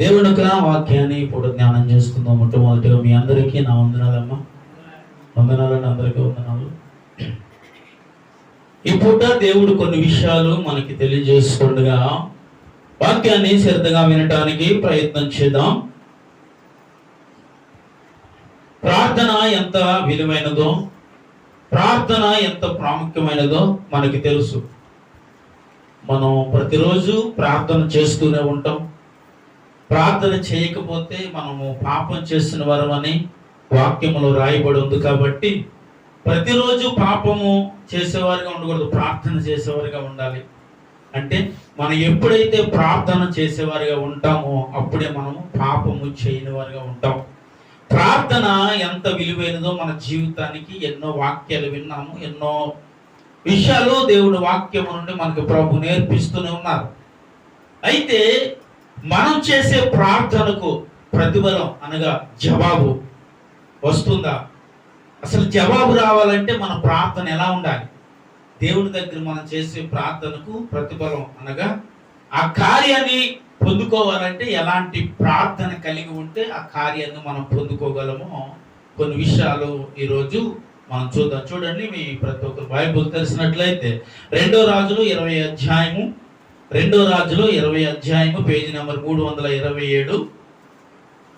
దేవుని యొక్క వాక్యాన్ని ఇప్పుడు జ్ఞానం చేసుకుందాం. మొట్టమొదటిగా మీ అందరికీ నా వందనాలమ్మా. వందనాలని అందరికీ వందనాలు. ఈ పూట దేవుడు కొన్ని విషయాలు మనకి తెలియజేస్తుండగా వాక్యాన్ని శ్రద్ధగా వినటానికి ప్రయత్నం చేద్దాం. ప్రార్థన ఎంత విలువైనదో ప్రార్థన ఎంత ప్రాముఖ్యమైనదో మనకి తెలుసు. మనం ప్రతిరోజు ప్రార్థన చేస్తూనే ఉంటాం. ప్రార్థన చేయకపోతే మనము పాపం చేస్తున్న అని వాక్యములో రాయబడి ఉంది కాబట్టి ప్రతిరోజు పాపము చేసేవారిగా ఉండకూడదు ప్రార్థన చేసేవారిగా ఉండాలి. అంటే మనం ఎప్పుడైతే ప్రార్థన చేసేవారిగా ఉంటామో అప్పుడే మనము పాపము చేయని వారిగా ఉంటాం. ప్రార్థన ఎంత విలువైనదో మన జీవితానికి ఎన్నో వాక్యాలు విన్నాము ఎన్నో విషయాలు దేవుడు వాక్యము నుండి మనకు ప్రభు నేర్పిస్తూనే ఉన్నారు. అయితే మనం చేసే ప్రార్థనకు ప్రతిఫలం అనగా జవాబు వస్తుందా? అసలు జవాబు రావాలంటే మన ప్రార్థన ఎలా ఉండాలి? దేవుని దగ్గర మనం చేసే ప్రార్థనకు ప్రతిఫలం అనగా ఆ కార్యాన్ని పొందుకోవాలంటే ఎలాంటి ప్రార్థన కలిగి ఉంటే ఆ కార్యాన్ని మనం పొందుకోగలమో కొన్ని విషయాలు ఈరోజు మనం చూద్దాం. చూడండి మీ ప్రతి ఒక్కరు బైబుల్ తెలిసినట్లయితే రెండో రాజులు ఇరవై అధ్యాయము రెండో రాజులు ఇరవై అధ్యాయము పేజీ నెంబర్ మూడు వందల ఇరవై ఏడు.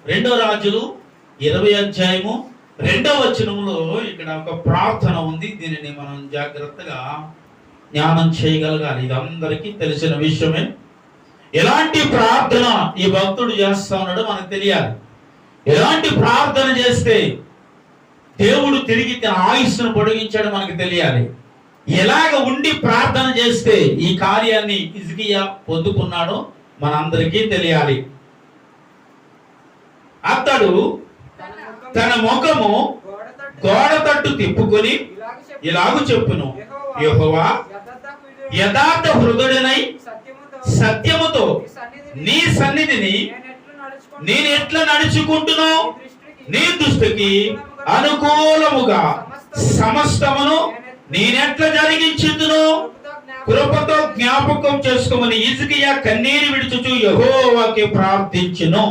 రెండో రాజులు ఇరవై అధ్యాయము రెండో వచనంలో ఇక్కడ ఒక ప్రార్థన ఉంది. దీనిని మనం జాగ్రత్తగా జ్ఞానం చేయగలగాలి. ఇది అందరికీ తెలిసిన విషయమే. ఎలాంటి ప్రార్థన ఈ భక్తుడు చేస్తా ఉన్నాడో మనకు తెలియాలి. ఎలాంటి ప్రార్థన చేస్తే దేవుడు తిరిగి తన ఆయుస్సును పొడిగించాడు మనకు తెలియాలి. ఎలాగ ఉండి ప్రార్థన చేస్తే ఈ కార్యాన్ని ఇజ్కియా పొందుకున్నాడో మనందరికీ తెలియాలి. అతడు తన ముఖము గోడ తట్టు తిప్పుకొని ఇలాగు చెప్పును యహోవా యథార్థ హృదయుడనై సత్యముతో నీ సన్నిధిని నేను ఎట్లా నడుచుకుంటున్నావు? నీ దృష్టికి అనుకూలముగా సమస్తమును నేనెట్లా జరిగించిందును కృపతో జ్ఞాపకం చేసుకోమని ఇసుకియా కన్నీరు విడుచుచు యహోవాకి ప్రార్థించును.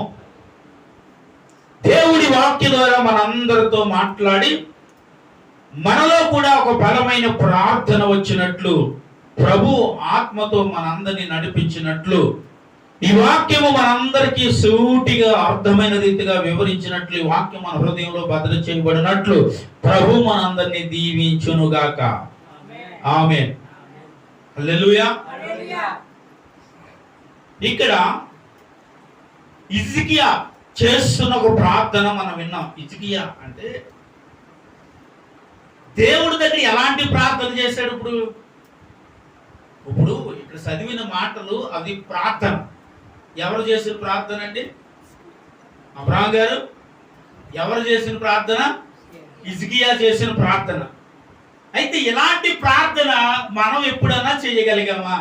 దేవుడి వాక్య ద్వారా మనందరితో మాట్లాడి మనలో కూడా ఒక బలమైన ప్రార్థన వచ్చినట్లు ప్రభు ఆత్మతో మనందరినీ నడిపించినట్లు ఈ వాక్యము మనందరికీ సూటిగా అర్థమైన రీతిగా వివరించినట్లు ఈ వాక్యం మన హృదయంలో భద్ర చేయబడినట్లు ప్రభు మనందరినీ దీవించునుగాక. ఆమె ఇక్కడ ఇజికియా చేస్తున్న ఒక ప్రార్థన మనం విన్నాం. ఇజికియా అంటే దేవుడి దగ్గర ఎలాంటి ప్రార్థన చేశాడు ఇప్పుడు? ఇప్పుడు ఇక్కడ చదివిన మాటలు అది ప్రార్థన. ఎవరు చేసిన ప్రార్థన అండి? అబ్రాహం గారు ఎవరు చేసిన ప్రార్థన? ఇజ్కియా చేసిన ప్రార్థన. అయితే ఇలాంటి ప్రార్థన మనం ఎప్పుడైనా చేయగలిగామా?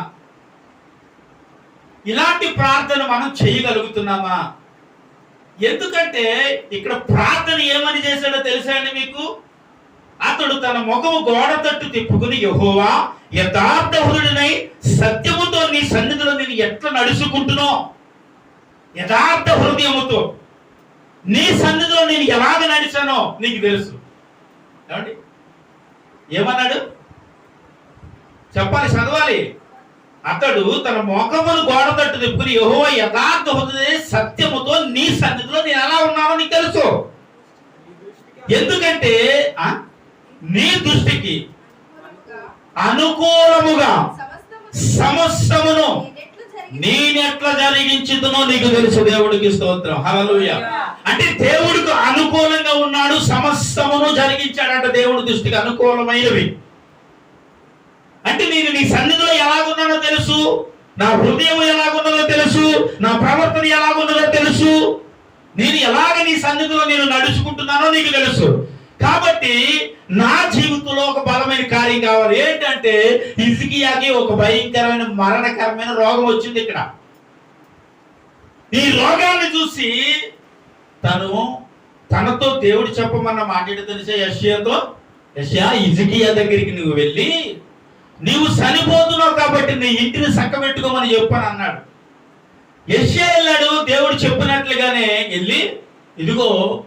ఇలాంటి ప్రార్థన మనం చేయగలుగుతున్నామా? ఎందుకంటే ఇక్కడ ప్రార్థన ఏమని చేశాడో తెలుసా అండి మీకు? అతడు తన ముఖము గోడ తట్టు తిప్పుకుని యహోవా యథార్థ హృదయుడనై సత్యముతో నీ సన్నిధిలో నేను ఎట్లా నడుచుకుంటునో యథార్థ హృదయముతో నీ సన్నిధిలో నేను ఎలాగ నడిచానో నీకు తెలుసు. ఏమండి? ఏమన్నాడు? చెప్పాలి చదవాలి. అతడు తన ముఖమును గోడ తట్టు తిప్పుకుని యహో యథార్థ హృదయ సత్యముతో నీ సన్నిధిలో నేను ఎలా ఉన్నానో నీకు తెలుసు. ఎందుకంటే ఆ? నీ దృష్టికి అనుకూలముగా సమస్తమును నేనెట్లా జరిగించుదునో నీకు తెలుసు. దేవుడికి స్తోత్రం. హలలుయ అంటే దేవుడికి అనుకూలంగా ఉన్నాడు సమస్తమును జరిగించాడంట దేవుడి దృష్టికి అనుకూలమైనవి. అంటే నేను నీ సన్నిధిలో ఎలాగున్నానో తెలుసు నా హృదయం ఎలాగున్నదో తెలుసు నా ప్రవర్తన ఎలాగున్నదో తెలుసు. నేను ఎలాగ నీ సన్నిధిలో నేను నడుచుకుంటున్నానో నీకు తెలుసు. కాబట్టి నా జీవితంలో ఒక బలమైన కార్యం కావాలి. ఏంటంటే ఇసుకియాకి ఒక భయంకరమైన మరణకరమైన రోగం వచ్చింది ఇక్కడ. ఈ రోగాన్ని చూసి తను తనతో దేవుడు చెప్పమన్న మాట తెలిసే? యష్యాతో? యష్యా ఇజకియా దగ్గరికి నువ్వు వెళ్ళి నీవు చనిపోతున్నావు కాబట్టి నీ ఇంటిని చక్కబెట్టుకోమని చెప్పని అన్నాడు. యష్యా వెళ్ళాడు దేవుడు చెప్పినట్లుగానే వెళ్ళి ఇదిగో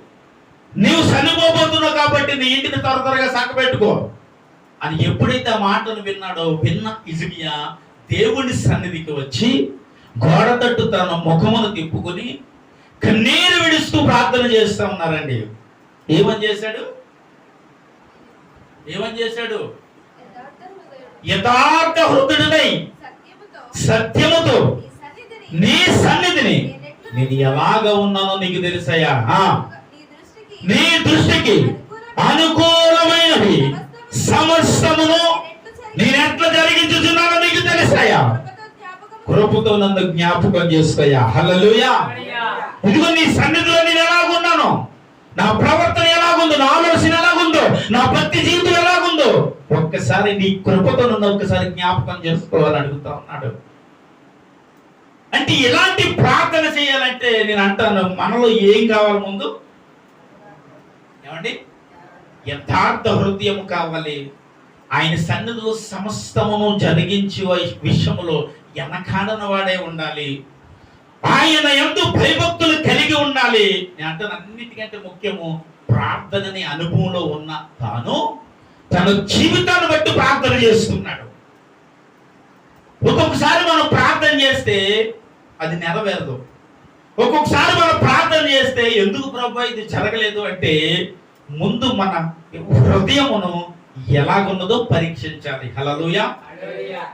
నీవు చనిపోబోతున్నావు కాబట్టి నీ ఇంటిని త్వర త్వరగా చక్కబెట్టుకో అని ఎప్పుడైతే ఆ మాటలు విన్నాడో విన్న ఇజిమియా దేవుని సన్నిధికి వచ్చి గోడ తట్టు తన ముఖమును తిప్పుకొని కన్నీరు విడుస్తూ ప్రార్థన చేస్తా ఉన్నారండి. ఏమని చేశాడు? ఏమని చేశాడు? యథార్థ హృదయుడై సత్యముతో నీ సన్నిధిని నేను ఎలాగ ఉన్నానో నీకు తెలుసయ్యా. నీ దృష్టికి అనుకూలమైనవి సమస్తమును నేనెట్లా జరిగించుచున్నానో నీకు తెలుస్తాయా? కృపతో నన్ను జ్ఞాపకం చేస్తాయా? హల్లెలూయా. ఇదిగో నీ సన్నిధిలో నేను ఎలాగున్నాను నా ప్రవర్తన ఎలాగుందో నా ఆలోచన ఎలాగుందో నా భక్తి జీవితం ఎలాగుందో ఒక్కసారి నీ కృపతో నన్ను ఒక్కసారి జ్ఞాపకం చేసుకోవాలని అడుగుతా ఉన్నాడు. అంటే ఇలాంటి ప్రార్థన చేయాలంటే నేను అంటాను మనలో ఏం కావాలి ముందు? ఏమండి? యథార్థ హృదయం కావాలి. ఆయన సన్నిధిలో సమస్తమును జరిగించి విషయంలో వెనకాడన వాడే ఉండాలి. ఆయన ఎందు భయభక్తులు కలిగి ఉండాలి. నేను అంటాను అన్నిటికంటే ముఖ్యము ప్రార్థనని అనుభవంలో ఉన్న తాను తన జీవితాన్ని బట్టి ప్రార్థన చేస్తున్నాడు. ఒక్కొక్కసారి మనం ప్రార్థన చేస్తే అది నెరవేరదు. ఒక్కొక్కసారి మనం ప్రార్థన చేస్తే ఎందుకు ప్రభు ఇది జరగలేదు అంటే ముందు మన హృదయమును ఎలాగున్నదో పరీక్షించాలి. హలలుయ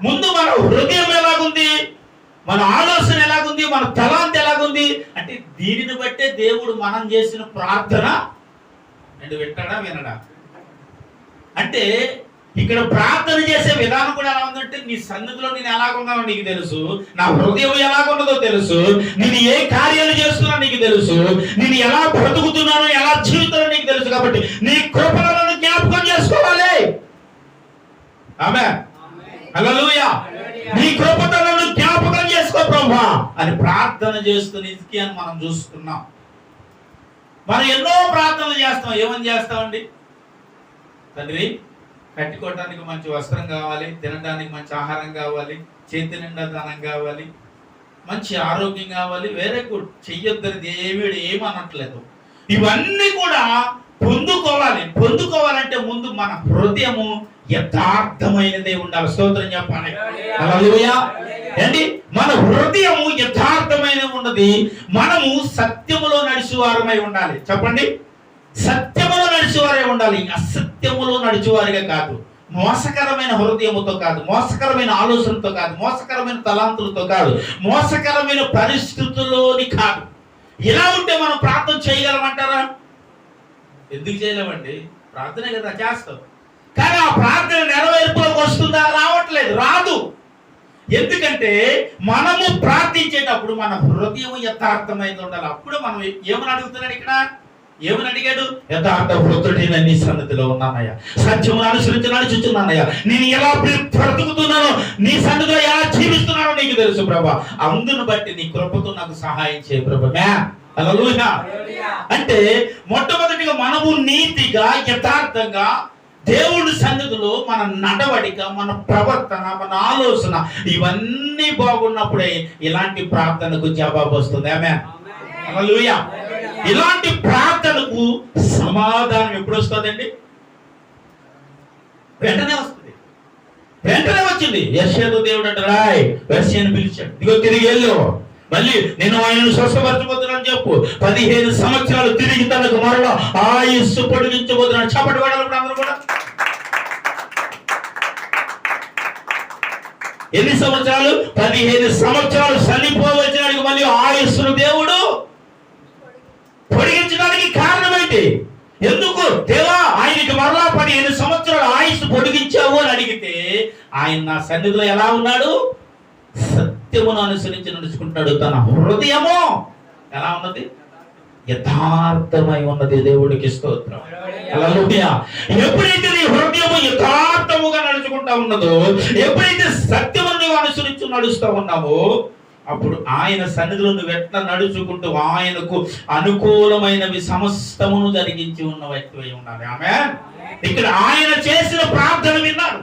ముందు మన హృదయం ఎలాగుంది? మన ఆలోచన ఎలాగుంది? మన తలాంతి ఎలాగుంది? అంటే దీనిని బట్టే దేవుడు మనం చేసిన ప్రార్థన. నేను వింటాడా వినడా? అంటే ఇక్కడ ప్రార్థన చేసే విధానం కూడా ఎలా ఉందంటే నీ సన్నిధిలో నేను ఎలాగున్నానో నీకు తెలుసు నా హృదయం ఎలాగున్నదో తెలుసు నేను ఏ కార్యాలు చేస్తున్నా నీకు తెలుసు నేను ఎలా బ్రతుకుతున్నానో ఎలా జీవితానో నీకు తెలుసు కాబట్టి నీ కృపలను జ్ఞాపకం చేసుకోవాలి. ఆమె హల్లెలూయా. నీ కృపతో నన్ను జ్ఞాపకం చేసుకో ప్రభా అని ప్రార్థన చేస్తున్న అని మనం చూస్తున్నాం. మనం ఎన్నో ప్రార్థనలు చేస్తాం. ఏమని చేస్తామండి? తండ్రి కట్టుకోవడానికి మంచి వస్త్రం కావాలి తినడానికి మంచి ఆహారం కావాలి చేతి నిండా దానం కావాలి మంచి ఆరోగ్యం కావాలి వేరే గుడ్ చెయ్యొద్దరిది ఏమీ ఏమనట్లేదు. ఇవన్నీ కూడా పొందుకోవాలి. పొందుకోవాలంటే ముందు మన హృదయము యథార్థమైనదే ఉండాలి. స్తోత్రం చెప్పాలి అలా ఏంటి? మన హృదయము యథార్థమైన ఉన్నది. మనము సత్యములో నడిచేవారమై ఉండాలి. చెప్పండి. సత్యములో నడిచేవారే ఉండాలి. అసత్యములో నడిచేవారిగా కాదు. మోసకరమైన హృదయముతో కాదు. మోసకరమైన ఆలోచనతో కాదు. మోసకరమైన తలాంతులతో కాదు. మోసకరమైన పరిస్థితుల్లోని కాదు. ఇలా ఉంటే మనం ప్రార్థన చేయగలమంటారా? ఎందుకు చేయలేమండి? ప్రార్థనే కదా చేస్తాం. కానీ ఆ ప్రార్థన నెరవేర్పులోకి వస్తుందా? రావట్లేదు. రాదు. ఎందుకంటే మనము ప్రార్థించేటప్పుడు మన హృదయం యథార్థమైంది ఉండాలి. అప్పుడు మనం ఏమని అడుగుతున్నాడు ఇక్కడ? ఏమని అడిగాడు? యథార్థ హృదయుడైన నీ సన్నిధిలో ఉన్నానయ్యా. సత్యమును అనుసరించి నడుచుచున్నానయ్యా. నేను ఎలా బ్ర- బ్రతుకుతున్నానో నీ సన్నిధిలో ఎలా జీవిస్తున్నానో నీకు తెలుసు ప్రభా. అందును బట్టి నీ కృపతో నాకు సహాయం చేయ ప్రభా. హల్లెలూయా. అంటే మొట్టమొదటిగా మనము నీతిగా యథార్థంగా దేవుడి సన్నిధిలో మన నడవడిక మన ప్రవర్తన మన ఆలోచన ఇవన్నీ బాగున్నప్పుడే ఇలాంటి ప్రార్థనకు జవాబు వస్తుంది. ఆమె హల్లెలూయా. ఇలాంటి ప్రార్థనకు సమాధానం ఎప్పుడు వస్తుందండి? వెంటనే వస్తుంది. వెంటనే వచ్చింది. యశ్వదు దేవుడు అంటే రాయ్ వెర్షియని పిలిచాడు. ఇదిగో తిరిగి వెళ్ళు. మళ్ళీ నేను ఆయనను స్వస్థపరచబోతున్నాను చెప్పు. పదిహేను సంవత్సరాలు తిరిగి తనకు మరలా ఆయుస్సు పొడిగించబోతున్నాను చప్పటి పడాలి అందరూ కూడా. ఎన్ని సంవత్సరాలు? పదిహేను సంవత్సరాలు చనిపోవచ్చు మళ్ళీ ఆయుస్సును దేవుడు పొడిగించడానికి కారణమైంది ఎందుకు? దేవా ఆయనకి మరలా పదిహేను సంవత్సరాలు ఆయుష్ పొడిగించావు అని అడిగితే ఆయన నా సన్నిధిలో ఎలా ఉన్నాడు? సత్యమును అనుసరించి నడుచుకుంటాడు తన హృదయము. ఎలా ఉన్నది? యథార్థమై ఉన్నది దేవుడికి స్తోత్రం. ఎప్పుడైతే నీ హృదయము యథార్థముగా నడుచుకుంటా ఉన్నదో ఎప్పుడైతే సత్యమును నీవు అనుసరించి నడుస్తూ ఉన్నావో అప్పుడు ఆయన సన్నిధిలో నువ్వు ఎట్లా నడుచుకుంటూ ఆయనకు అనుకూలమైనవి సమస్తమును జరిగించి ఉన్న వ్యక్తి ఉండాలి. ఆమె ఇక్కడ ఆయన చేసిన ప్రార్థన విన్నారు.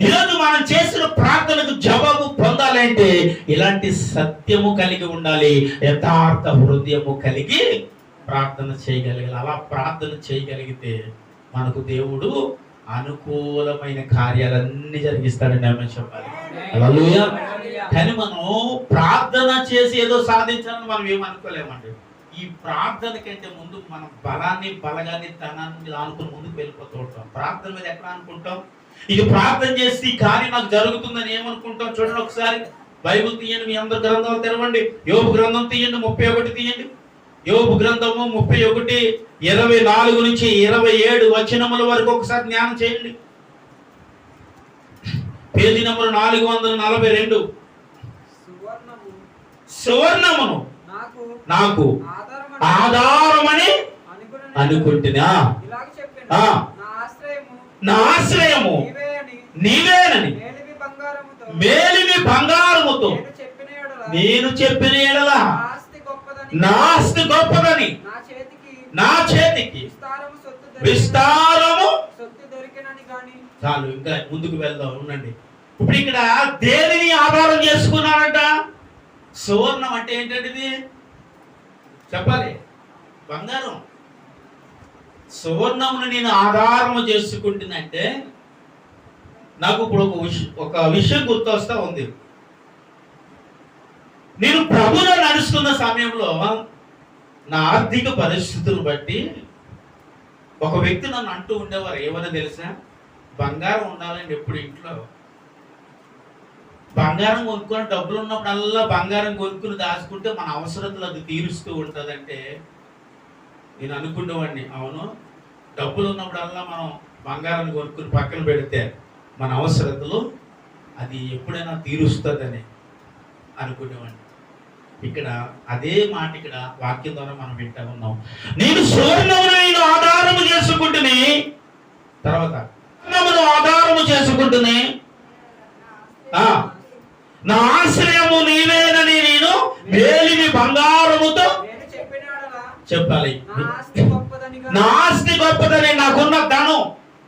ఈరోజు మనం చేసిన ప్రార్థనకు జవాబు పొందాలంటే ఇలాంటి సత్యము కలిగి ఉండాలి యథార్థ హృదయము కలిగి ప్రార్థన చేయగలగాలి. అలా ప్రార్థన చేయగలిగితే మనకు దేవుడు అనుకూలమైన కార్యాలన్నీ జరిగిస్తాడని ఆమె చెప్పాలి. అలా కానీ మనం ప్రార్థన చేసి ఏదో సాధించాలని మనం ఏమనుకోలేమండి ఈ ప్రార్థన కంటే ముందు మనం బలాన్ని బలగాన్ని ధనాన్ని ఆనుకుని ముందుకు వెళ్ళిపోతూ ఉంటాం. ప్రార్థన మీద ఎక్కడ అనుకుంటాం? ఇది ప్రార్థన చేసి కానీ నాకు జరుగుతుందని ఏమనుకుంటాం చూడండి ఒకసారి. బైబుల్ తీయండి మీ అందరు గ్రంథాలు తెరవండి. యోగు గ్రంథం తీయండి ముప్పై ఒకటి తీయండి. యోగు గ్రంథము ముప్పై ఒకటి ఇరవై నాలుగు నుంచి ఇరవై ఏడు వచనముల వరకు ఒకసారి జ్ఞానం చేయండి. పేజీ నెంబర్ నాలుగు వందల నలభై రెండు. సువర్ణమును నాకు ఆధారమని అనుకుంటున్నా. నా ఆశ్రయము నీవేనని మేలిమి బంగారముతో నేను చెప్పిన యెడల నేను చెప్పిన ఎడల నా ఆస్తి గొప్పదని నా చేతికి విస్తారము చాలు ఇంకా ముందుకు వెళ్దాం ఉండండి. ఇప్పుడు ఇక్కడ దేనిని ఆధారం చేసుకున్నాడంట? సువర్ణం అంటే ఏంటంటే ఇది చెప్పాలి. బంగారం. సువర్ణమును నేను ఆధారము చేసుకుంటున్నంటే నాకు ఇప్పుడు ఒక విషయం ఒక విషయం గుర్తొస్తా ఉంది. నేను ప్రభులో నడుస్తున్న సమయంలో నా ఆర్థిక పరిస్థితులను బట్టి ఒక వ్యక్తి నన్ను అంటూ ఉండేవారు. ఏమైనా తెలుసా? బంగారం ఉండాలని ఎప్పుడు ఇంట్లో బంగారం కొనుక్కొని డబ్బులు ఉన్నప్పుడల్లా బంగారం కొనుక్కుని దాచుకుంటే మన అవసరతలు అది తీరుస్తూ ఉంటుందంటే నేను అనుకునేవాడిని అవును. డబ్బులు ఉన్నప్పుడల్లా మనం బంగారం కొనుక్కుని పక్కన పెడితే మన అవసరతలు అది ఎప్పుడైనా తీరుస్తుందని అనుకునేవాడిని ఇక్కడ అదే మాట ఇక్కడ వాక్యం ద్వారా మనం వింటా ఉన్నాం. నేను సువర్ణమును నేను ఆధారము చేసుకుంటుని తర్వాత ఆధారము చేసుకుంటుని ఆ, నా ఆశ్రయము నీవేనని నేను వేలిమి బంగారముతో చెప్పాలి. నా ఆస్తి గొప్పదని నాకున్న ధనం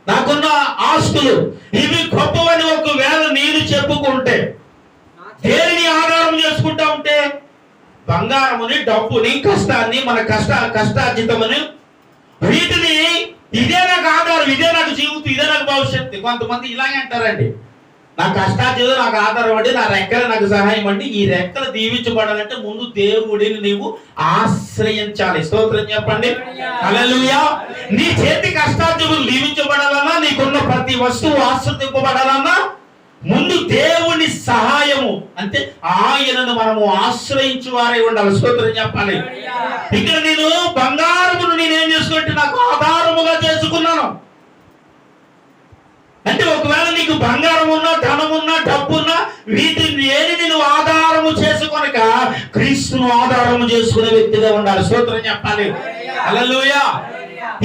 నాకున్న ఆస్తులు ఇవి గొప్పవని ఒకవేళ నేను చెప్పుకుంటే దేనిని ఆధారం చేసుకుంటా ఉంటే? బంగారముని డబ్బుని కష్టాన్ని మన కష్ట కష్టార్జితమని వీటిని ఇదే నాకు ఆధారం ఇదే నాకు జీవితం ఇదే నాకు భవిష్యత్తు. కొంతమంది ఇలాగే అంటారండి. నా కష్టార్జితం నాకు ఆధారం అండి నా రెక్కలు నాకు సహాయం అండి ఈ రెక్కలు దీవించబడాలంటే ముందు దేవుడిని నీవు ఆశ్రయించాలి. స్తోత్రం చెప్పండి. హల్లెలూయా. నీ చేతి కష్టార్జితం దీవించబడాలన్నా నీకున్న ప్రతి వస్తువు ఆశ్రదింపబడాలన్నా ముందు దేవుని సహాయము అంటే ఆయనను మనము ఆశ్రయించు వారై ఉండాలి. స్తోత్రం చెప్పాలి ఇక్కడ నేను బంగారమును నేనేం చేసుకుంటే నాకు ఆధారముగా చేసుకున్నాను. అంటే ఒకవేళ నీకు బంగారం ఉన్నా ధనం ఉన్నా డబ్బు ఉన్నా వీటిని ఏది నువ్వు ఆధారము చేసుకొనక క్రీస్తును ఆధారము చేసుకునే వ్యక్తిగా ఉండాలి. సూత్రం చెప్పాలి. హల్లెలూయా.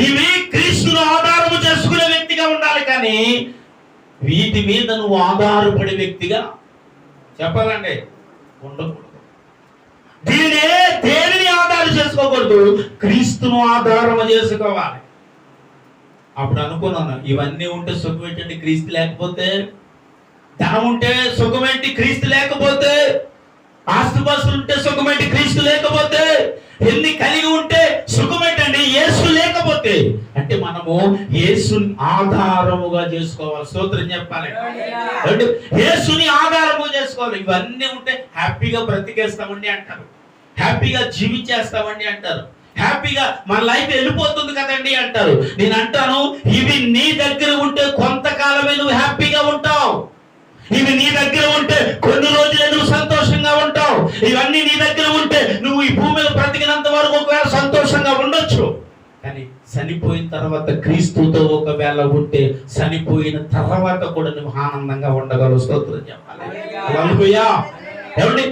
ఇవి క్రీస్తును ఆధారము చేసుకునే వ్యక్తిగా ఉండాలి కానీ వీటి మీద నువ్వు ఆధారపడే వ్యక్తిగా చెప్పాలండి ఉండకూడదు. దీనినే దేనిని ఆధారం చేసుకోకూడదు? క్రీస్తును ఆధారము చేసుకోవాలి. అప్పుడు అనుకున్నాను ఇవన్నీ ఉంటే సుఖం క్రీస్తు లేకపోతే? ధనం ఉంటే సుఖమేంటి క్రీస్తు లేకపోతే? ఆస్తుపాస్తులు ఉంటే సుఖం క్రీస్తు లేకపోతే? ఎన్ని కలిగి ఉంటే సుఖమేంటండి యేసు లేకపోతే? అంటే మనము యేసుని ఆధారముగా చేసుకోవాలి. స్తోత్రం చెప్పాలి. అంటే యేసుని ఆధారము చేసుకోవాలి. ఇవన్నీ ఉంటే హ్యాపీగా బ్రతికేస్తామండి అంటారు. హ్యాపీగా జీవించేస్తామండి అంటారు. హ్యాపీగా మన లైఫ్ వెళ్ళిపోతుంది కదండి అంటారు. నేను అంటాను ఇవి నీ దగ్గర ఉంటే కొంతకాలమే నువ్వు హ్యాపీగా ఉంటావు. ఇవి నీ దగ్గర ఉంటే కొన్ని రోజులే నువ్వు సంతోషంగా ఉంటావు. ఇవన్నీ నీ దగ్గర ఉంటే నువ్వు ఈ భూమి మీద బ్రతికినంత వరకు ఒకవేళ సంతోషంగా ఉండొచ్చు. కానీ చనిపోయిన తర్వాత క్రీస్తుతో ఒకవేళ ఉంటే చనిపోయిన తర్వాత కూడా నువ్వు ఆనందంగా ఉండగలవు. స్తోత్రం చెప్పాలి. ఏమండి?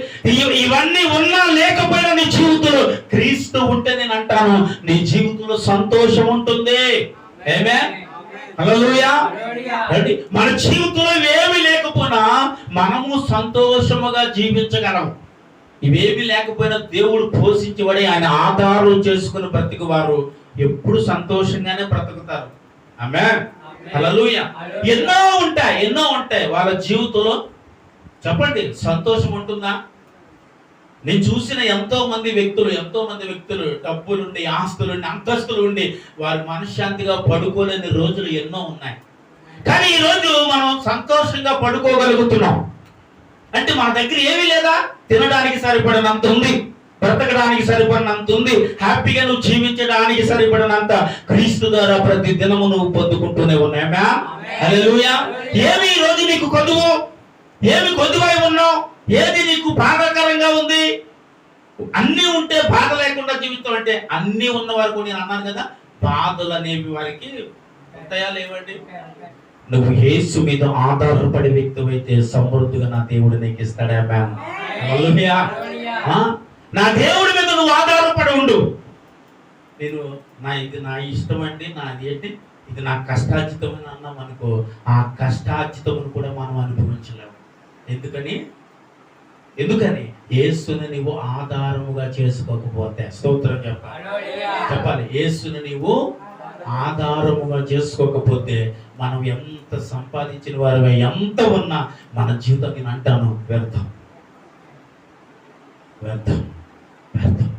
ఇవన్నీ ఉన్నా లేకపోయినా నీ జీవితంలో క్రీస్తు ఉంటే నేను అంటాను నీ జీవితంలో సంతోషం ఉంటుంది. ఏమే? మన జీవితంలో ఇవేమి లేకపోయినా మనము సంతోషముగా జీవించగలం. ఇవేమి లేకపోయినా దేవుడు పోషించబడి ఆయన ఆధారం చేసుకుని బ్రతికి వారు ఎప్పుడు సంతోషంగానే బ్రతుకుతారు. ఆమె ఎన్నో ఉంటాయి ఎన్నో ఉంటాయి. వాళ్ళ జీవితంలో చెప్పండి సంతోషం ఉంటుందా? నేను చూసిన ఎంతో మంది వ్యక్తులు ఎంతో మంది వ్యక్తులు డబ్బులుండి ఆస్తులుండి అంతస్తులు ఉండి వారు మనశ్శాంతిగా పడుకోలేని రోజులు ఎన్నో ఉన్నాయి. కానీ ఈ రోజు మనం సంతోషంగా పడుకోగలుగుతున్నాం. అంటే మన దగ్గర ఏమీ లేదా? తినడానికి సరిపడినంత ఉంది. బ్రతకడానికి సరిపడినంత ఉంది. హ్యాపీగా నువ్వు జీవించడానికి సరిపడినంత క్రీస్తు ద్వారా ప్రతి దినము నువ్వు పొందుకుంటూనే ఉన్నాయా ఏమి ఈ రోజు నీకు కొదువు? ఏమి కొద్దువై ఉన్నావు? ఏది నీకు బాధాకరంగా ఉంది? అన్నీ ఉంటే బాధ లేకుండా జీవితం అంటే అన్నీ ఉన్న వరకు నేను అన్నాను కదా బాధలు అనేవి వారికి ఉంటాయా లేవండి. నువ్వు యేసు మీద ఆధారపడే వ్యక్తి అయితే సమృద్ధిగా నా దేవుడు నీకు ఇస్తాడా మ్యామ్? నా దేవుడి మీద నువ్వు ఆధారపడి ఉండు. నేను నా ఇది నా ఇష్టం అండి నాది ఏంటి? ఇది నా కష్టార్జితమైన అన్నాం అనుకో ఆ కష్టార్జితమును కూడా మనం అనుభవించలేము ఎందుకని? ఎందుకని? యేసుని నీవు ఆధారముగా చేసుకోకపోతే స్తోత్రం చెప్పాలి చెప్పాలి. యేసుని నీవు ఆధారముగా చేసుకోకపోతే మనం ఎంత సంపాదించిన వారు ఎంత ఉన్నా మన జీవితం నేను అంటాను వ్యర్థం. వ్యర్థం. వ్యర్థం.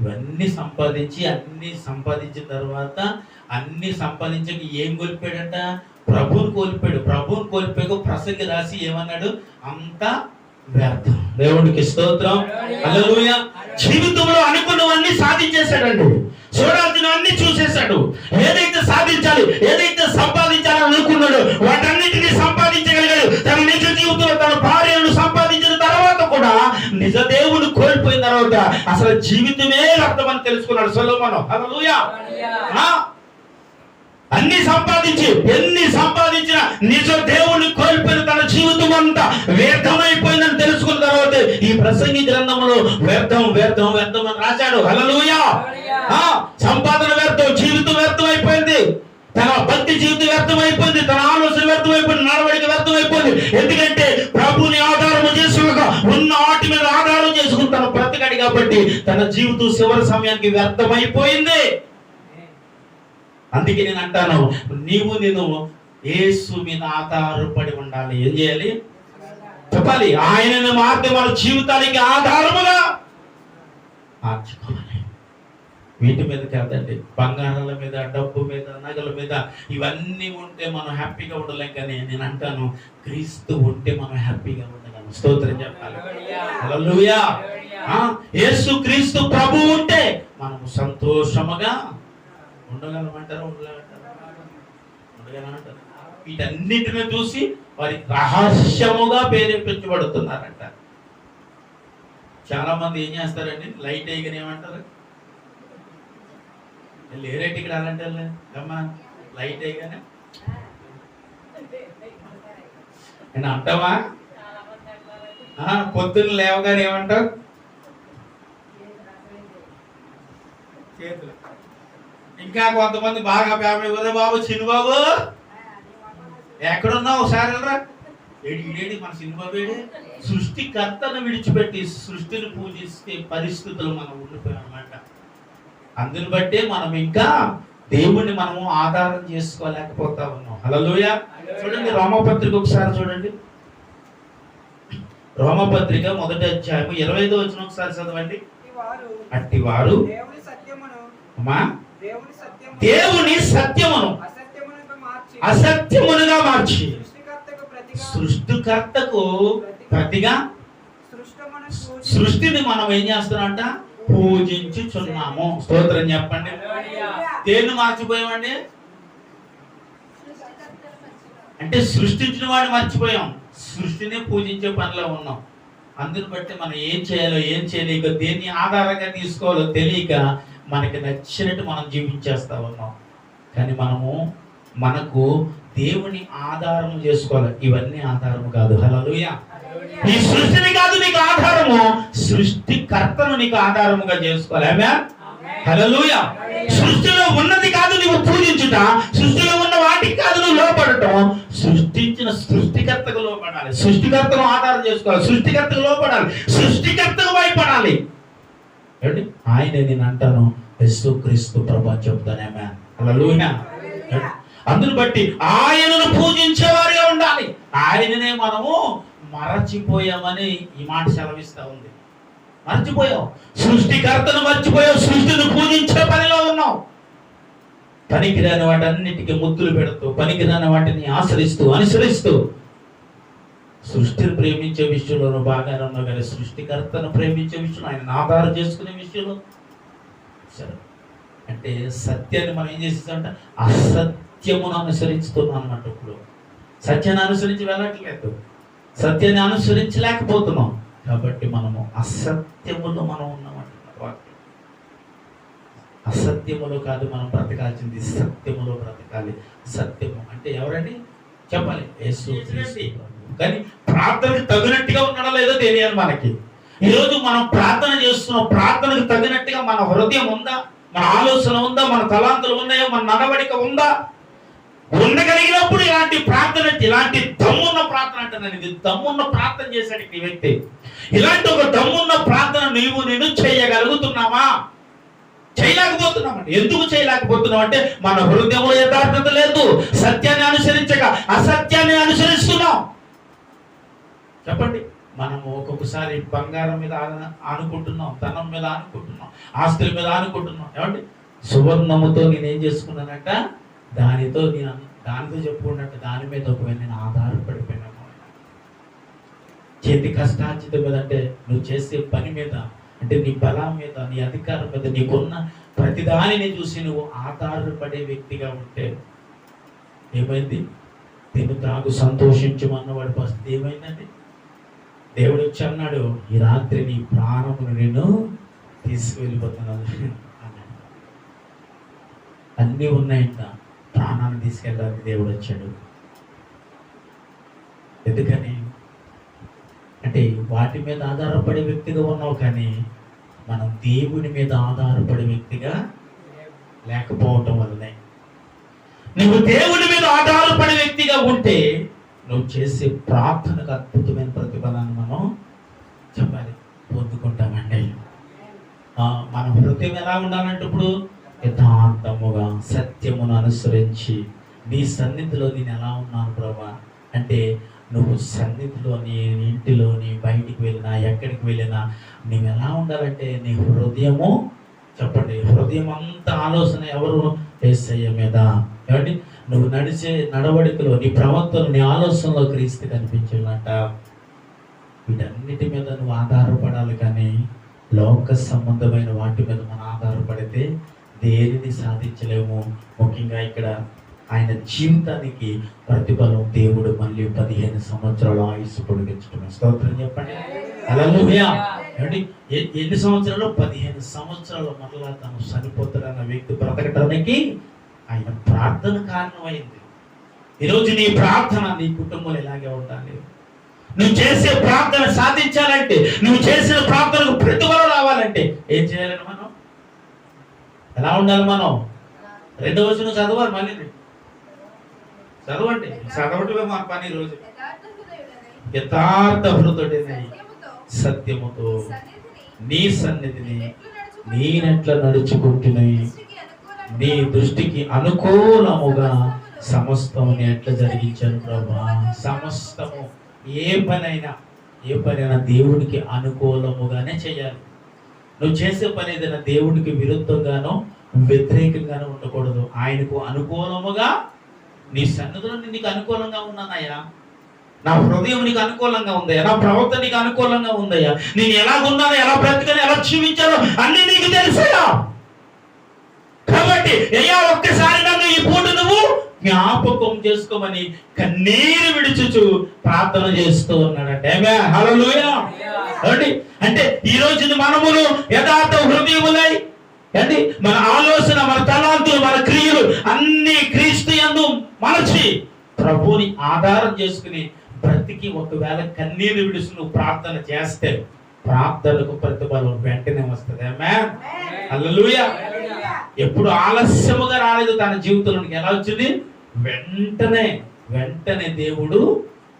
ఇవన్నీ సంపాదించి అన్ని సంపాదించిన తర్వాత అన్ని సంపాదించాక ఏం కోల్పోయాడంట? ప్రభుని కోల్పోయాడు. ప్రభుని కోల్పోయాక ప్రసంగి రాసి ఏమన్నాడు? అంతా వ్యర్థం. దేవుడికి స్తోత్రం. హల్లెలూయా. జీవితంలో అనుకున్నవన్నీ సాధించేశాడండి. చూడాల్సినవన్నీ చూసేశాడు. ఏదైతే సాధించాలి ఏదైతే సంపాదించాలని అనుకున్నాడు వాటన్నిటిని సంపాదించగలిగాడు. తన నిజ జీవితంలో తన భార్యను సంపాదించిన తర్వాత కూడా నిజ దేవుడు కోల్పోయిన తర్వాత అసలు జీవితమే అర్థమని తెలుసుకున్నాడు సొలొమోను. హల్లెలూయా. ఆ? అన్ని సంపాదించి ఎన్ని సంపాదించిన నిజ దేవుని కోల్పోయిన తన జీవితం అంతా వ్యర్థమైపోయిందని తెలుసుకున్న తర్వాత ఈ ప్రసంగి గ్రంథంలో వ్యర్థం వ్యర్థం వ్యర్థం అని రాశాడు. హలలుయా సంపాదన వ్యర్థం జీవితం వ్యర్థం అయిపోయింది తన భక్తి జీవితం వ్యర్థం అయిపోయింది తన ఆలోచన వ్యర్థం అయిపోయింది నడవడిక వ్యర్థం అయిపోయింది ఎందుకంటే ప్రభుని ఆధారం చేసుకోక ఉన్న వాటి మీద ఆధారం చేసుకుని తన బ్రతకాడు కాబట్టి తన జీవితం చివరి సమయానికి వ్యర్థమైపోయింది. అందుకే నేను అంటాను నీవు నేను యేసు మీద ఆధారపడి ఉండాలి. ఏం చేయాలి? చెప్పాలి. ఆయనను మాత్రం మన జీవితానికి ఆధారముగా మార్చుకోవాలి. వీటి మీద కాదండి బంగారాల మీద డబ్బు మీద నగల మీద ఇవన్నీ ఉంటే మనం హ్యాపీగా ఉండలేం కానీ నేను అంటాను క్రీస్తు ఉంటే మనం హ్యాపీగా ఉండగలం. స్తోత్రం చెప్పాలి. యేసు క్రీస్తు ప్రభు ఉంటే మనం సంతోషముగా ఉండగలమంటారా ఉండలేమంటారా? ఉండగలమంటారు? వీటన్నిటిని చూసి వారి రహస్యముగా ప్రేరేపించబడుతున్నారంట చాలా మంది ఏం చేస్తారండి? లైట్ వేయగానే ఏమంటారు? లేరేటి ఇక్కడ అలాంటి అమ్మా లైట్ వేయగానే? నేను అంటావా? పొద్దున్న లేవగానే ఏమంటావు? చేతులు. ఇంకా కొంతమంది బాగా ఫ్యామిలీ ఒరే బాబు చిన్న బాబు ఎక్కడున్నావు ఒకసారి వెళ్ళరా? ఏడి మన సినిబాబు ఏడి సృష్టికర్తను విడిచిపెట్టి సృష్టిని పూజిస్తే పరిస్థితులు మనం ఉండిపోయాం అన్నమాట అందుని బట్టే మనం ఇంకా దేవుణ్ణి మనము ఆధారం చేసుకోలేకపోతా ఉన్నాం. హలోయ చూడండి రోమపత్రిక ఒకసారి చూడండి. రోమపత్రిక మొదటి అధ్యాయం ఇరవై ఐదో వచ్చిన ఒకసారి చదవండి. అట్టి వారు అమ్మా దేవుని సత్యము దేవుని సత్యమును అసత్యమునుగా మార్చి సృష్టికర్తకు ప్రతిగా సృష్టిని మనం ఏం చేస్తున్నామంట? పూజించుచున్నాము. స్తోత్రం చెప్పండి. దేన్ని మార్చిపోయామండి? అంటే సృష్టించిన వాడిని మర్చిపోయాం. సృష్టిని పూజించే పనిలో ఉన్నాం. అందుని బట్టి మనం ఏం చేయాలో ఏం చేయలేక దేన్ని ఆధారంగా తీసుకోవాలో తెలియక మనకి నచ్చినట్టు మనం జీవించేస్తా ఉన్నాం. కానీ మనము మనకు దేవుని ఆధారం చేసుకోవాలి. ఇవన్నీ ఆధారం కాదు. హల్లెలూయా. ఈ సృష్టిని కాదు నీకు ఆధారము. సృష్టికర్తను నీకు ఆధారముగా చేసుకోవాలి. ఆమె హల్లెలూయా. సృష్టిలో ఉన్నది కాదు నువ్వు పూజించుట. సృష్టిలో ఉన్న వాటికి కాదు నువ్వు లోపడటం సృష్టించిన సృష్టికర్తకు లోపడాలి సృష్టికర్తను ఆధారం చేసుకోవాలి. సృష్టికర్తకు లోపడాలి సృష్టికర్తకు భయపడాలి. ఏమండి? ఆయన నేను అంటాను యేసు క్రీస్తు ప్రభా చెప్తానే హల్లెలూయా. అందును బట్టి ఆయనను పూజించేవారే ఉండాలి. ఆయననే మనము మరచిపోయామని ఈ మాట సెలవిస్తా ఉంది. మర్చిపోయావు. సృష్టికర్తను మర్చిపోయావు. సృష్టిని పూజించే పనిలో ఉన్నావు. పనికిరాని వాటన్నిటికీ ముద్దులు పెడుతూ పనికిరాని వాటిని ఆశ్రయిస్తూ అనుసరిస్తూ సృష్టిని ప్రేమించే విషయంలో బాగానే ఉన్నావు కానీ సృష్టికర్తను ప్రేమించే విషయంలో ఆయన ఆధారం చేసుకునే విషయంలో సరే. అంటే సత్యాన్ని మనం ఏం చేసేసామంటే అసత్యమును అనుసరించుతున్నాం అన్నమాట ఇప్పుడు. సత్యాన్ని అనుసరించి వెళ్ళట్లేదు. సత్యాన్ని అనుసరించలేకపోతున్నాం. కాబట్టి మనము అసత్యములో మనం ఉన్నామంటున్నారు వాక్యం. అసత్యములో కాదు మనం బ్రతకాల్సింది సత్యములో బ్రతకాలి. సత్యము అంటే ఎవరండి? చెప్పాలి. యేసు కానీ ప్రార్థనకు తగినట్టుగా ఉండడం లేదో తెలియాలి మనకి. ఈరోజు మనం ప్రార్థన చేస్తున్నాం. ప్రార్థనకు తగినట్టుగా మన హృదయం ఉందా? మన ఆలోచన ఉందా? మన తలాంతులు ఉన్నాయో? మన నడవడిక ఉందా? ఉండగలిగినప్పుడు ఇలాంటి ప్రార్థన ఇలాంటి దమ్మున్న ప్రార్థన అంటే ఇది దమ్మున్న ప్రార్థన చేశాడు ఈ వ్యక్తి. ఇలాంటి ఒక దమ్మున్న ప్రార్థన నీవు నేను చేయగలుగుతున్నావా? చేయలేకపోతున్నామండి. ఎందుకు చేయలేకపోతున్నాం అంటే మన హృదయంలో యథార్థత లేదు. సత్యాన్ని అనుసరించక అసత్యాన్ని అనుసరిస్తున్నాం. చెప్పండి. మనం ఒక్కొక్కసారి బంగారం మీద అనుకుంటున్నాం ధనం మీద అనుకుంటున్నాం ఆస్తుల మీద అనుకుంటున్నాం ఏమండి? సువర్ణముతో నేను ఏం చేసుకున్నానంట? దానితో నేను దానితో చెప్పుకున్నట్టు దాని మీద ఒకవేళ నేను ఆధారపడిపోయినాను చేతి కష్టార్జిత మీద అంటే నువ్వు చేసే పని మీద అంటే నీ బలం మీద నీ అధికారం మీద నీకున్న ప్రతి దానిని చూసి నువ్వు ఆధారపడే వ్యక్తిగా ఉంటే ఏమైంది? తిను తాగు సంతోషించమన్నవాడి పరిస్థితి ఏమైందండి? దేవుడు వచ్చి అన్నాడు ఈ రాత్రి నీ ప్రాణమును నేను తీసుకువెళ్ళిపోతున్నాను. అన్నాడు. అన్నీ ఉన్నాయంట. ప్రాణాన్ని తీసుకెళ్ళడానికి దేవుడు వచ్చాడు ఎందుకని? అంటే వాటి మీద ఆధారపడే వ్యక్తిగా ఉన్నావు కానీ మనం దేవుని మీద ఆధారపడే వ్యక్తిగా లేకపోవటం వల్లనే. నువ్వు దేవుని మీద ఆధారపడే వ్యక్తిగా ఉంటే నువ్వు చేసే ప్రార్థనకు అద్భుతమైన ప్రతిఫలాన్ని మనం చెప్పాలి. పొందుకుంటామండి. మన హృదయం ఎలా ఉండాలంటే ఇప్పుడు యథార్థముగా సత్యమును అనుసరించి నీ సన్నిధిలో నేను ఎలా ఉన్నాను ప్రభా? అంటే నువ్వు సన్నిధిలోని ఇంటిలోని బయటికి వెళ్ళినా ఎక్కడికి వెళ్ళినా నువ్వు ఎలా ఉండాలంటే నీ హృదయము చెప్పండి. హృదయం అంతా ఆలోచన ఎవరు? ఏసయ్య మీద. ఏమండి? నువ్వు నడిచే నడవడికలో నీ ప్రవర్తన నీ ఆలోచనలో క్రీస్తు కనిపించాలంట వీటన్నిటి మీద నువ్వు ఆధారపడాలి కానీ లోక సంబంధమైన వాటి మీద మనం ఆధారపడితే దేనిని సాధించలేము. ముఖ్యంగా ఇక్కడ ఆయన జీవితానికి ప్రతిఫలం దేవుడు మళ్ళీ పదిహేను సంవత్సరాలు ఆయుష్ పొడిగించడం స్తోత్రం చెప్పండి. ఏమండి? ఎన్ని సంవత్సరాలు? పదిహేను సంవత్సరాలు మరలా తను చనిపోతాడన్న వ్యక్తి బ్రతకటానికి ఆయన ప్రార్థన కారణమైంది. ఈరోజు నీ ప్రార్థన నీ కుటుంబంలో ఇలాగే ఉండాలి. నువ్వు చేసే ప్రార్థన సాధించాలంటే నువ్వు చేసిన ప్రార్థనకు ప్రతిఫలం రావాలంటే ఏం చేయాలని మనం? ఎలా ఉండాలి మనం? రెండో రోజు నువ్వు చదవాలి మళ్ళీ. చదవండి. చదవటమే మన పని ఈ రోజు యథార్థ హృదయుడనై, సత్యముతో. నీ సన్నిధిని నేనెట్లా నడుచుకుంటున్నాయి. నీ దృష్టికి అనుకూలముగా సమస్తము నేను ఎట్లా జరిగించాను ప్రభా? సమస్తము ఏ పనైనా ఏ పనైనా దేవుడికి అనుకూలముగానే చేయాలి. నువ్వు చేసే పని ఏదైనా దేవుడికి విరుద్ధంగానో వ్యతిరేకంగానో ఉండకూడదు. ఆయనకు అనుకూలముగా నీ సన్నిధిలో నీకు అనుకూలంగా ఉన్నానయ్యా. నా హృదయం నీకు అనుకూలంగా ఉందయ్యా. నా ప్రవర్తన నీకు అనుకూలంగా ఉందయ్యా. నేను ఎలా ఉన్నానో ఎలా బ్రతకను ఎలా జీవించాలో అన్ని నీకు తెలుసయ్యా. కాబట్టి అయ్యా ఒక్కసారి నన్ను ఈ పూట నువ్వు జ్ఞాపకం చేసుకోమని కన్నీరు విడుచుచు ప్రార్థన చేస్తూ ఉన్నాడంటే. అంటే ఈ రోజు మనములు యథార్థ హృదయములై ఏంటి మన ఆలోచన మన తలాంతులు మన క్రియలు అన్ని క్రీస్తు ఎందు మలచి ప్రభుని ఆధారం చేసుకుని బ్రతికి ఒకవేళ కన్నీరు విడుచు నువ్వు ప్రార్థన చేస్తే ప్రార్థనకు ప్రతిఫలం వెంటనే వస్తుంది. ఎప్పుడు ఆలస్యముగా రాలేదు తన జీవితంలోనికి. ఎలా వచ్చింది? వెంటనే వెంటనే దేవుడు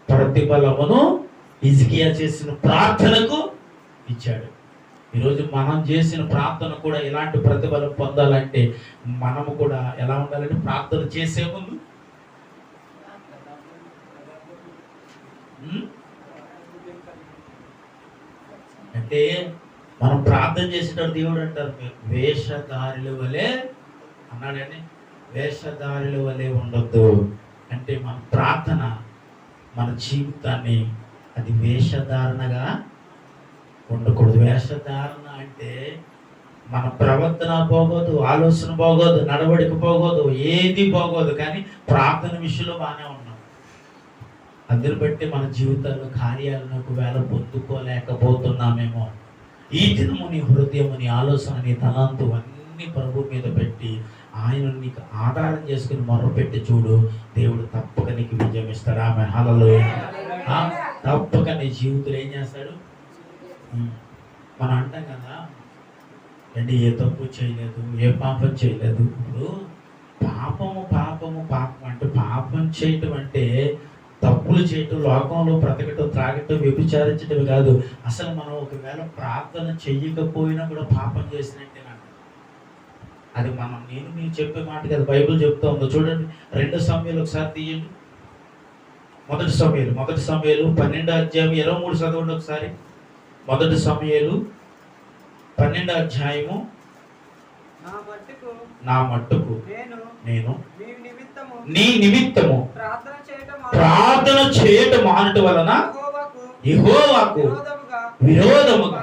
ప్రతిఫలమును ఇజ్కియా చేసిన ప్రార్థనకు ఇచ్చాడు. ఈరోజు మనం చేసిన ప్రార్థన కూడా ఎలాంటి ప్రతిఫలం పొందాలంటే మనము కూడా ఎలా ఉండాలంటే ప్రార్థన చేసే ముందు. అంటే మనం ప్రార్థన చేసేటప్పుడు దేవుడు అంటారు "మీరు వేషధారుల వలె అన్నాడని వేషధారుల వలె ఉండొద్దు. అంటే మన ప్రార్థన మన జీవితాన్ని అది వేషధారణగా ఉండకూడదు. వేషధారణ అంటే మన ప్రవర్తన పోగోదు ఆలోచన పోగోదు నడవడిక పోగోదు ఏది పోగోదు కానీ ప్రార్థన విషయంలో బాగానే ఉన్నాం అందుని బట్టి మన జీవితాల్లో కార్యాలను ఒకవేళ పొందుకోలేకపోతున్నామేమో ఈ దినము నీ హృదయము నీ ఆలోచన నీ తలాంతు అన్ని ప్రభు మీద పెట్టి ఆయన నీకు ఆధారం చేసుకుని మొర్రపెట్టి చూడు. దేవుడు తప్పక నీకు విజయం ఇస్తాడు. ఆమె హలలో తప్పక నీ జీవితంలో ఏం చేస్తాడు? మనం అంటాం కదా అంటే ఏ తప్పు చేయలేదు ఏ పాపం చేయలేదు. ఇప్పుడు పాపము పాపము పాపం అంటే పాపం చేయటం అంటే తప్పులు చేయటం లోకంలో బ్రతకటం త్రాగటం వ్యభిచారించటం కాదు. అసలు మనం ఒకవేళ ప్రార్థన చెయ్యకపోయినా కూడా పాపం చేసినట్టే అది మనం నేను మీరు చెప్పే మాట కదా బైబిల్ చెప్తా ఉందో. చూడండి రెండు సమయాలు ఒకసారి తీయండి. మొదటి సమయాలు మొదటి సమయాలు పన్నెండు అధ్యాయం ఇరవై మూడు చదవండి ఒకసారి. మొదటి సమయాలు పన్నెండు అధ్యాయము. నా మట్టుకు నేను నీ నిమిత్తము ప్రార్థన ప్రార్థన చేయటం మానట వలన యెహోవాకు యెహోవాకు విరోధముగా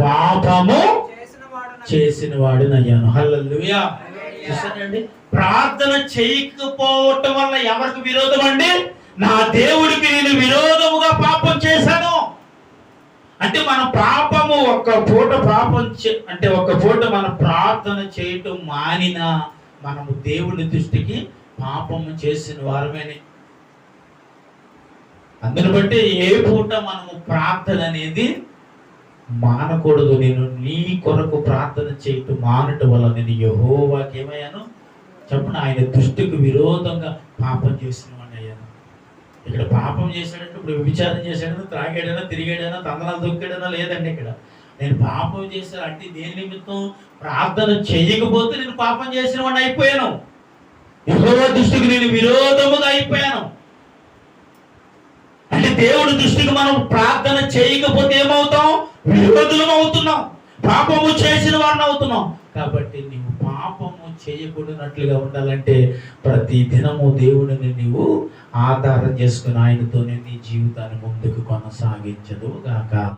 పాపము చేసిన వాడినయ్యాను హల్లెలూయా. చూసారండి? ప్రార్థన చేయకపోవటం వల్ల ఎవరికి విరోధం అండి నా దేవుడికి నేను విరోధముగా పాపం చేశాను. అంటే మన పాపము ఒక్క పూట పాపం అంటే ఒక్క పూట మన ప్రార్థన చేయటం మానిన మనము దేవుని దృష్టికి పాపము చేసిన వారమేనే. అందుని బట్టి ఏ పూట మనము ప్రార్థన అనేది మానకూడదు. నేను నీ కొరకు ప్రార్థన చేయటం మానటం వల్ల నేను యహోవాకి ఏమయ్యాను? చెప్పండి ఆయన దృష్టికి విరోధంగా పాపం చేసిన వాడిని అయ్యాను. ఇక్కడ పాపం చేశాడంటే ఇప్పుడు విచారం చేశాడనా త్రాగాడైనా తిరిగాడైనా తందనాలు దొక్కాడైనా లేదండి ఇక్కడ. నేను పాపం చేశాను అంటే దేని నిమిత్తం? ప్రార్థన చేయకపోతే నేను పాపం చేసిన వాడిని అయిపోయాను. యహోవా దృష్టికి నేను విరోధముగా అయిపోయాను. దేవుడి దృష్టికి మనం ప్రార్థన చేయకపోతే ఏమవుతాం? విరోధులం అవుతున్నాం. పాపము చేసిన వారిని అవుతున్నాం. కాబట్టి నీవు పాపము చేయకూడనట్లుగా ఉండాలంటే ప్రతి దినము దేవుడిని నీవు ఆధారం చేసుకుని ఆయనతోనే నీ జీవితాన్ని ముందుకు కొనసాగించదు గాక.